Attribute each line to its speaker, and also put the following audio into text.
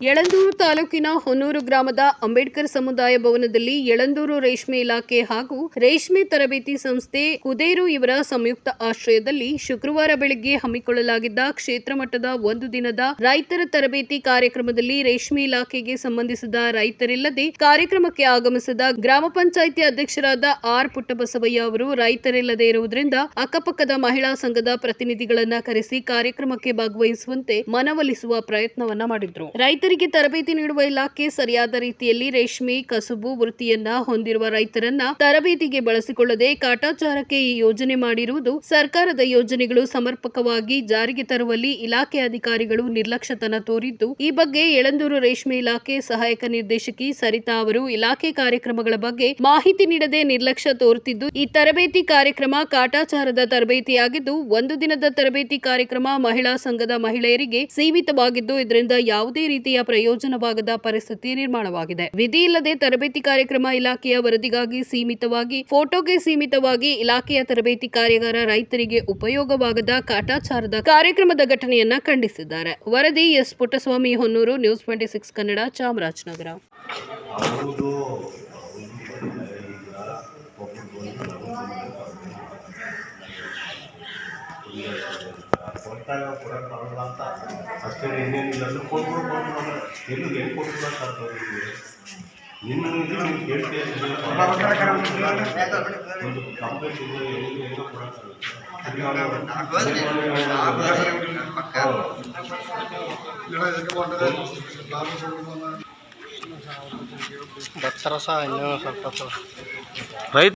Speaker 1: ಯಳಂದೂರು ತಾಲೂಕಿನ ಹೊನ್ನೂರು ಗ್ರಾಮದ ಅಂಬೇಡ್ಕರ್ ಸಮುದಾಯ ಭವನದಲ್ಲಿ ಯಳಂದೂರು ರೇಷ್ಮೆ ಇಲಾಖೆ ಹಾಗೂ ರೇಷ್ಮೆ ತರಬೇತಿ ಸಂಸ್ಥೆ ಕುದೇರು ಇವರ ಸಂಯುಕ್ತ ಆಶ್ರಯದಲ್ಲಿ ಶುಕ್ರವಾರ ಬೆಳಗ್ಗೆ ಹಮ್ಮಿಕೊಳ್ಳಲಾಗಿದ್ದ ಕ್ಷೇತ್ರ ಮಟ್ಟದ ಒಂದು ದಿನದ ರೈತರ ತರಬೇತಿ ಕಾರ್ಯಕ್ರಮದಲ್ಲಿ ರೇಷ್ಮೆ ಇಲಾಖೆಗೆ ಸಂಬಂಧಿಸಿದ ರೈತರಿಲ್ಲದೆ ಕಾರ್ಯಕ್ರಮಕ್ಕೆ ಆಗಮಿಸಿದ ಗ್ರಾಮ ಪಂಚಾಯಿತಿ ಅಧ್ಯಕ್ಷರಾದ ಆರ್ ಪುಟ್ಟಬಸವಯ್ಯ ಅವರು ರೈತರಿಲ್ಲದೆ ಇರುವುದರಿಂದ ಅಕ್ಕಪಕ್ಕದ ಮಹಿಳಾ ಸಂಘದ ಪ್ರತಿನಿಧಿಗಳನ್ನ ಕರೆಸಿ ಕಾರ್ಯಕ್ರಮಕ್ಕೆ ಭಾಗವಹಿಸುವಂತೆ ಮನವೊಲಿಸುವ ಪ್ರಯತ್ನವನ್ನ ಮಾಡಿದ್ರು. ರೈತರಿಗೆ ತರಬೇತಿ ನೀಡುವ ಇಲಾಖೆ ಸರಿಯಾದ ರೀತಿಯಲ್ಲಿ ರೇಷ್ಮೆ, ಕಸುಬು ವೃತ್ತಿಯನ್ನ ಹೊಂದಿರುವ ರೈತರನ್ನ ತರಬೇತಿಗೆ ಬಳಸಿಕೊಳ್ಳದೆ ಕಾಟಾಚಾರಕ್ಕೆ ಈ ಯೋಜನೆ ಮಾಡಿರುವುದು ಸರ್ಕಾರದ ಯೋಜನೆಗಳು ಸಮರ್ಪಕವಾಗಿ ಜಾರಿಗೆ ತರುವಲ್ಲಿ ಇಲಾಖೆ ಅಧಿಕಾರಿಗಳು ನಿರ್ಲಕ್ಷ್ಯತನ ತೋರಿದ್ದು, ಈ ಬಗ್ಗೆ ಯಳಂದೂರು ರೇಷ್ಮೆ ಇಲಾಖೆ ಸಹಾಯಕ ನಿರ್ದೇಶಕಿ ಸರಿತಾ ಅವರು ಇಲಾಖೆ ಕಾರ್ಯಕ್ರಮಗಳ ಬಗ್ಗೆ ಮಾಹಿತಿ ನೀಡದೆ ನಿರ್ಲಕ್ಷ್ಯ ತೋರುತ್ತಿದ್ದು, ಈ ತರಬೇತಿ ಕಾರ್ಯಕ್ರಮ ಕಾಟಾಚಾರದ ತರಬೇತಿಯಾಗಿದ್ದು, ಒಂದು ದಿನದ ತರಬೇತಿ ಕಾರ್ಯಕ್ರಮ ಮಹಿಳಾ ಸಂಘದ ಮಹಿಳೆಯರಿಗೆ ಸೀಮಿತವಾಗಿದ್ದು, ಇದರಿಂದ ಯಾವುದೇ ರೀತಿಯ ಪ್ರಯೋಜನವಾಗದ ಪರಿಸ್ಥಿತಿ ನಿರ್ಮಾಣವಾಗಿದೆ. ವಿಧಿ ಇಲ್ಲದೆ ತರಬೇತಿ ಕಾರ್ಯಕ್ರಮ ಇಲಾಖೆಯ ವರದಿಗಾಗಿ ಸೀಮಿತವಾಗಿ, ಫೋಟೋಗೆ ಸೀಮಿತವಾಗಿ ಇಲಾಖೆಯ ತರಬೇತಿ ಕಾರ್ಯಾಗಾರ ರೈತರಿಗೆ ಉಪಯೋಗವಾಗದ ಕಾಟಾಚಾರದ ಕಾರ್ಯಕ್ರಮದ ಘಟನೆಯನ್ನ ಖಂಡಿಸಿದ್ದಾರೆ. ವರದಿ S. Puttaswamy Honnur, news twenty six Kannada, Chamarajanagar.
Speaker 2: ಕೊಟ್ಟಾಗ ಕೊಡಕ್ಕೆ ಬರಲ್ಲ ಅಂತ ಅಷ್ಟೇ ಇನ್ನೇನಿಲ್ಲ. ಅಂದ್ರೆ ಕೊಟ್ಬಿಡು ಕೊಟ್ಬಿಡು ಎಲ್ಲೂ ಎಲ್ಲಿ ಕೊಟ್ಬಿಡಕ್ಕೆ ನಿನ್ನ ಇದು ನೀನು ಕೇಳ್ತೀಯ ಒಂದು ಕಂಪ್ಲೇಂಟ್ ಇದೆ ಎಲ್ಲಿ ಎಲ್ಲೋ
Speaker 3: ಇನ್ನೂ ಸ್ವಲ್ಪ
Speaker 4: ರೈತ